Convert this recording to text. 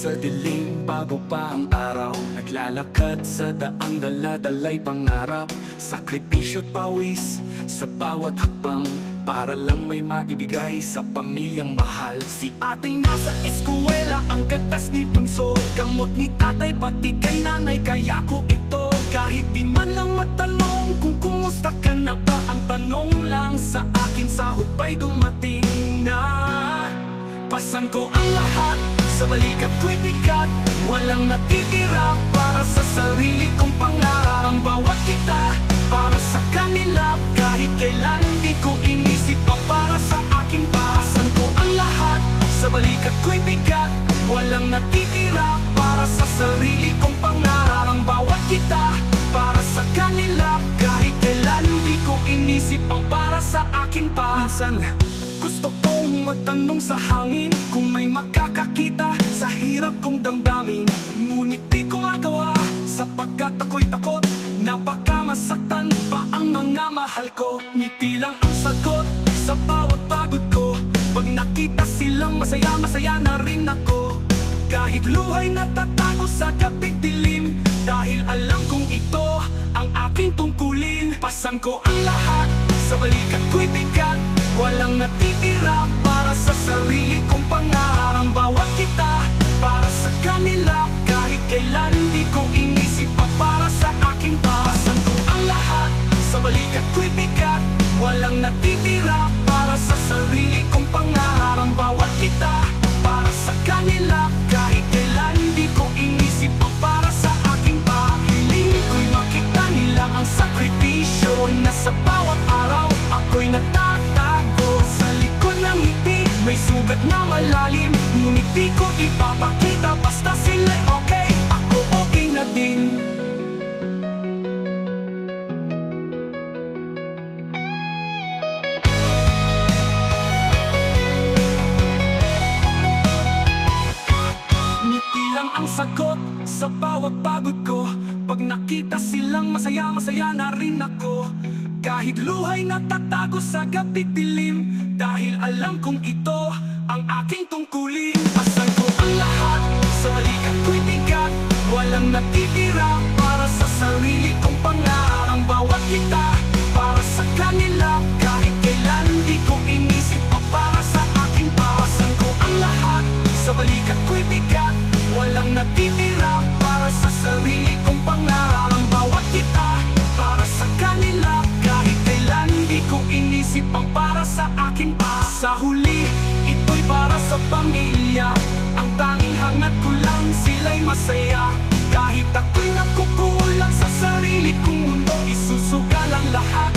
sa dilim bago pa ang araw. Naglalakad sa daang daladalay pangarap Sakripisyo't pawis sa bawat hakbang. Para lang may maibigay sa pamilyang mahal. Si ating nasa eskwela ang gatas ni Bunso. Gamot ni tatay pati kay nanay kaya ko ito. Kahit di man lang matanong kung kumusta ka na ba Ang tanong lang sa akin sahod pa'y dumating na? Pasan ko ang lahat Sa balikat ko'y bigat. Walang natitira Para sa sarili kong pangarap. Ang bawat kita Para sa kanila Kahit kailan di ko inisip pa Para sa akin Pasan ko ang lahat. Sa balikat ko'y bigat Walang natitira Para sa sarili kong pangarap. Ang bawat kita Para sa kanila Kahit kailan di ko inisip ang para sa akin pa Minsan gusto kong magtanong sa hangin Kung may makakakita sa hirap kong damdamin. Ngunit di ko magawa Sapagkat ako'y takot. Na baka masaktan pa ang mga mahal ko. Ngiti lang ang sagot sa bawat pagod ko. Pag nakita silang masaya, masaya na rin ako. Kahit luhay natatago sa gabing dilim Dahil alam kong ito ang aking tungkulin. Pasan ko ang lahat sa balikat ko'y bigat Walang natitira di ko ipapakita basta sila'y okay. Ako okay na din. Ngiti lang ang sagot sa bawat pagod ko. Pag nakita silang masaya, masaya na rin ako. Kahit luhay natatago sa gabi dilim. Dahil alam kong ito Natitira para sa sarili kong pangarap Ang bawat kita para sa kanila Kahit kailan di ko inisip pa para sa aking pasan ko ang lahat. Sa balikat ko'y bigat Walang natitira para sa sarili kong pangarap Ang bawat kita para sa kanila Kahit kailan di ko inisip ang para sa akin pa Sa huli, ito'y para sa pamilya. Ang tanging hangat ko lang sila'y masaya Kahit ako'y nakukulang sa sarili kong mundo Isusugal ang lahat